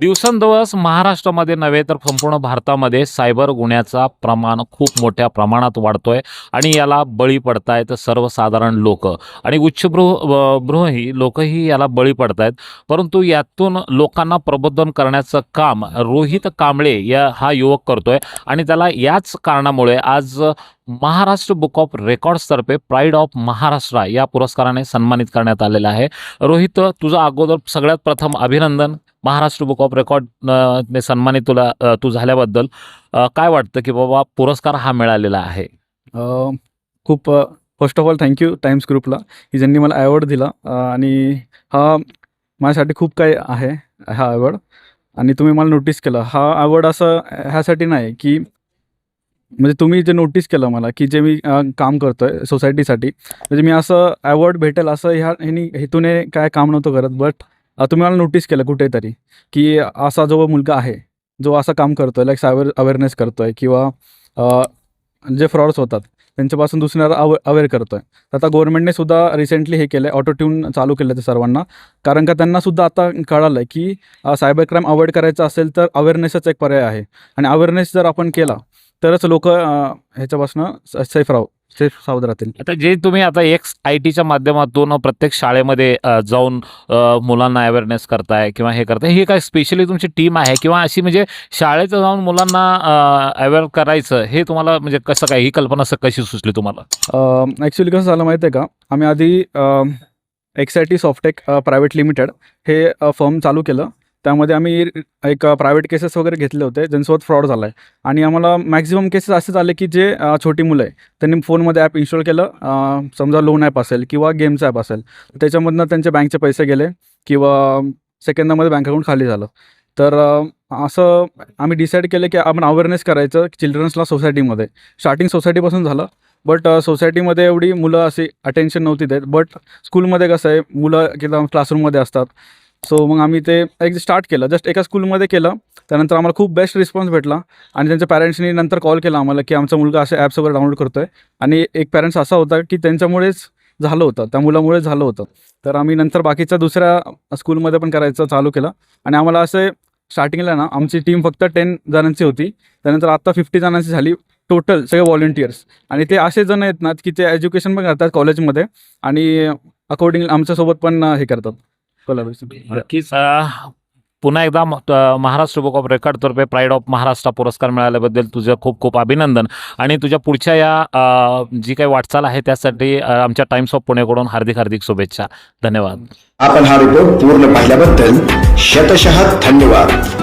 दिवसेंदिवस महाराष्ट्रामध्ये नव्हे तर संपूर्ण भारतामध्ये सायबर गुन्ह्याचा प्रमाण खूप मोठ्या प्रमाणात वाढतोय आणि याला बळी पडतायत सर्वसाधारण लोक. आणि उच्चभ्रू भ्रूही लोकही याला बळी पडतायत. परंतु यातून लोकांना प्रबोधन करण्याचं काम रोहित कांबळे या हा युवक करतोय. आणि त्याला याच कारणामुळे आज महाराष्ट्र बुक ऑफ रेकॉर्ड्सतर्फे प्राईड ऑफ महाराष्ट्र या पुरस्काराने सन्मानित करण्यात आलेला आहे. रोहित तुझा अगोदर सगळ्यात प्रथम अभिनंदन महाराष्ट्र बुक ऑफ रेकॉर्ड ने सन्मानित तुला तू झाल्याबद्दल. काय वाटतं की बाबा पुरस्कार हा मिळालेला आहे? खूप first of all thank you times ग्रुपला की ज्यांनी मला अवॉर्ड दिला आणि हा माझ्यासाठी खूप काही आहे हा अवॉर्ड आणि तुम्ही मला नोटीस केलं. हा अवॉर्ड असं ह्यासाठी नाही की म्हणजे तुम्ही जे नोटीस केलं मला की जे मी अ, काम करतो आहे सोसायटीसाठी म्हणजे मी असं अवॉर्ड भेटेल असं ह्या ह्यानी हेतूने काय काम नव्हतं करत बट तुम्ही मला नोटीस केलं कुठेतरी की असा जो मुलगा आहे जो असं काम करतो आहे लाईक सायबर अवेअरनेस करतो आहे किंवा अ, जे फ्रॉड्स होतात त्यांच्यापासून दुसऱ्याला अवे अवेअर करतो आहे आता गव्हर्नमेंटने सुद्धा रिसेंटली हे केलं आहे ऑटो ट्यून चालू केलं ते सर्वांना. कारण का त्यांना सुद्धा आता कळालं आहे की सायबर क्राईम अवॉइड करायचं असेल तर अवेअरनेसच एक पर्याय आहे. आणि अवेअरनेस जर आपण केला तरच लोक ह्याच्यापासून सेफ राहू सेफ सावध राहतील. आता जे तुम्ही आता एक्स आय टीच्या माध्यमातून प्रत्येक शाळेमध्ये जाऊन मुलांना अवेअरनेस करताय किंवा हे करताय ही काय स्पेशली तुमची टीम आहे? किंवा अशी म्हणजे शाळेत जाऊन मुलांना अवेअर करायचं हे तुम्हाला म्हणजे कसं काय ही कल्पना कशी सुचली तुम्हाला? ॲक्च्युली कसं झालं माहिती आहे का? आम्ही आधी X I T softech private limited हे फर्म चालू केलं. त्यामध्ये आम्ही एक प्रायव्हेट केसेस वगैरे घेतले होते ज्यांच्यासोबत फ्रॉड झाला आहे आणि आम्हाला मॅक्झिमम केसेस असेच आले की जे छोटी मुलं आहे त्यांनी फोनमध्ये ॲप इन्स्टॉल केलं समजा लोन ॲप असेल किंवा गेमचं ॲप असेल त्याच्यामधनं त्यांचे बँकचे पैसे गेले किंवा सेकंदामध्ये बँक अकाउंट खाली झालं. तर असं आम्ही डिसाईड केलं की आपण अवेअरनेस करायचं चिल्ड्रन्सला सोसायटीमध्ये स्टार्टिंग सोसायटीपासून झालं बट सोसायटीमध्ये एवढी मुलं अशी अटेन्शन नव्हती देत बट स्कूलमध्ये कसं आहे मुलं किंवा क्लासरूममध्ये असतात. सो मग आम्ही ते एक स्टार्ट केलं. जस्ट एका स्कूलमध्ये केलं. त्यानंतर आम्हाला खूप बेस्ट रिस्पॉन्स भेटला. आणि त्यांच्या पॅरेंट्सनी नंतर कॉल केला आम्हाला की आमचा मुलगा असे ॲप्स वगैरे डाउनलोड करतो आहे आणि एक पॅरेंट्स असा होता की त्यांच्यामुळेच झालं होतं. त्या मुलामुळेच झालं होतं. तर आम्ही नंतर बाकीच्या दुसऱ्या स्कूलमध्ये पण करायचं चालू केलं. आणि आम्हाला असे स्टार्टिंगला ना आमची टीम फक्त टेन जणांची होती. त्यानंतर आत्ता फिफ्टी जणांची झाली टोटल सगळे व्हॉलेंटियर्स आणि ते असे जण आहेत ना की ते एज्युकेशन पण करतात कॉलेजमध्ये आणि अकॉर्डिंग आमच्यासोबत पण हे करतात. नक्कीच अ, पुन्हा एकदा महाराष्ट्र बुक ऑफ रेकॉर्डतर्फे प्राईड ऑफ महाराष्ट्र पुरस्कार मिळाल्याबद्दल तुझं खूप खूप अभिनंदन. आणि तुझ्या पुढच्या या जी काही वाटचाल आहे त्यासाठी आमच्या टाइम्स ऑफ पुणेकडून हार्दिक हार्दिक शुभेच्छा. धन्यवाद. आपण हा रिपोर्ट पूर्ण पाहिल्याबद्दल शतशः धन्यवाद.